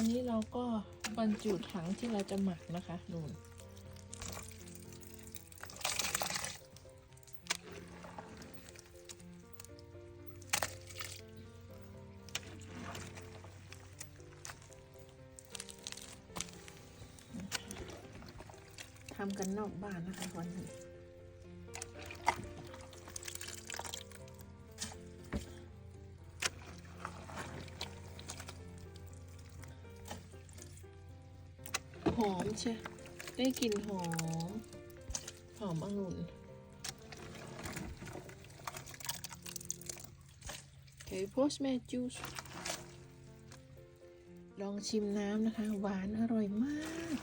อนนี้เราก็บรรจุถังที่เราจะหมักนะคะนู่นทำกันนอกบ้านนะคะวันนี้ หอมใช่ได้กลิ่นหอม หอมองุ่นโอเคโพสแมจูสลองชิมน้ำนะคะ หวานอร่อยมาก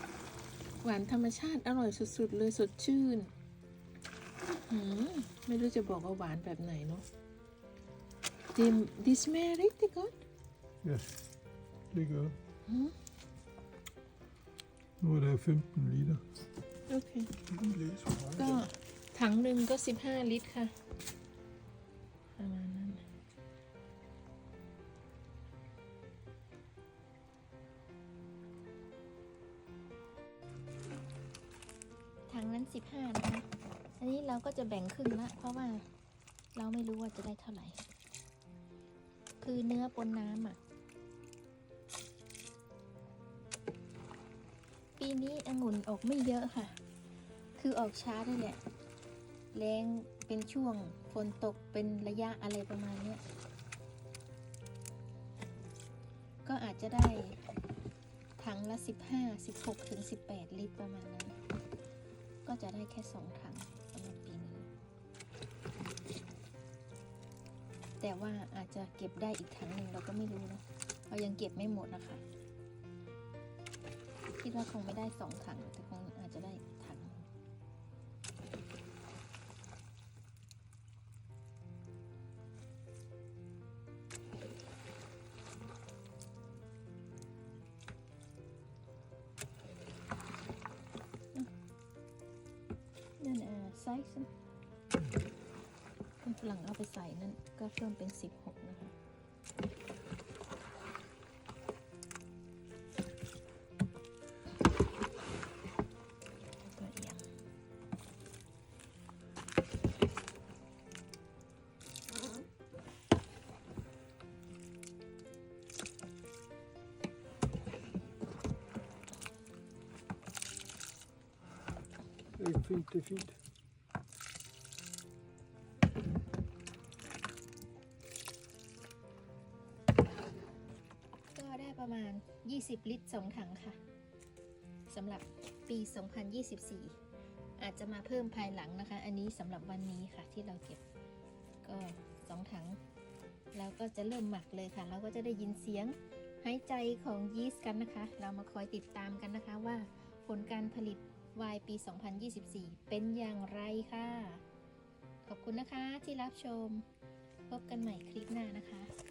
หวานธรรมชาติอร่อยสุด ๆ เลยสดชื่นอื้อหือไม่รู้จะบอกว่าหวานแบบไหนเนาะ Dem, die smaakt richtig goed. Ja, ligger Mhm. Nu er der 15 liter. โอเค Du kan læse, hvor meget ก็ der er. ถังหนึ่งก็15ลิตรค่ะ ประมาณนั้น ถังนั้น 15 นะคะ อันนี้เราก็จะแบ่งครึ่งละ เพราะว่าเราไม่รู้ว่าจะได้เท่าไหร่ คือเนื้อปนน้ำอะ ปีนี้องุ่นออกไม่เยอะค่ะ คือออกช้าด้วยแหละแรงเป็นช่วงฝนตกเป็นระยะอะไรประมาณนี้ก็อาจจะได้ถังละ 15 16ถึง18 ลิตรประมาณนั้น ก็จะได้แค่สองถังสำหรับปีนี้ แต่ว่าอาจจะเก็บได้อีกถังหนึ่งเราก็ไม่รู้เนะเรายังเก็บไม่หมดนะคะ คิดว่าคงไม่ได้สองถัง แต่คงอาจจะได้ถังนึ่งนั่นเออไซส์คนฝรั่งเอาไปใส่นั่นก็เพิ่มเป็น16นะค Det er fint, det er fint. ก็ได้ประมาณ 20 ลิตร2ถังค่ะสำหรับปี 2024 อาจจะมาเพิ่มภายหลังนะคะ อันนี้สำหรับวันนี้ค่ะที่เราเก็บก็2ถัง แล้วก็จะเริ่มหมักเลยค่ะ เราก็จะได้ยินเสียงหายใจของยีสต์กันนะคะ เรามาคอยติดตามกันนะคะว่าผลการผลิต วายปี 2024 เป็นอย่างไรค่ะ ขอบคุณนะคะที่รับชม พบกันใหม่คลิปหน้านะคะ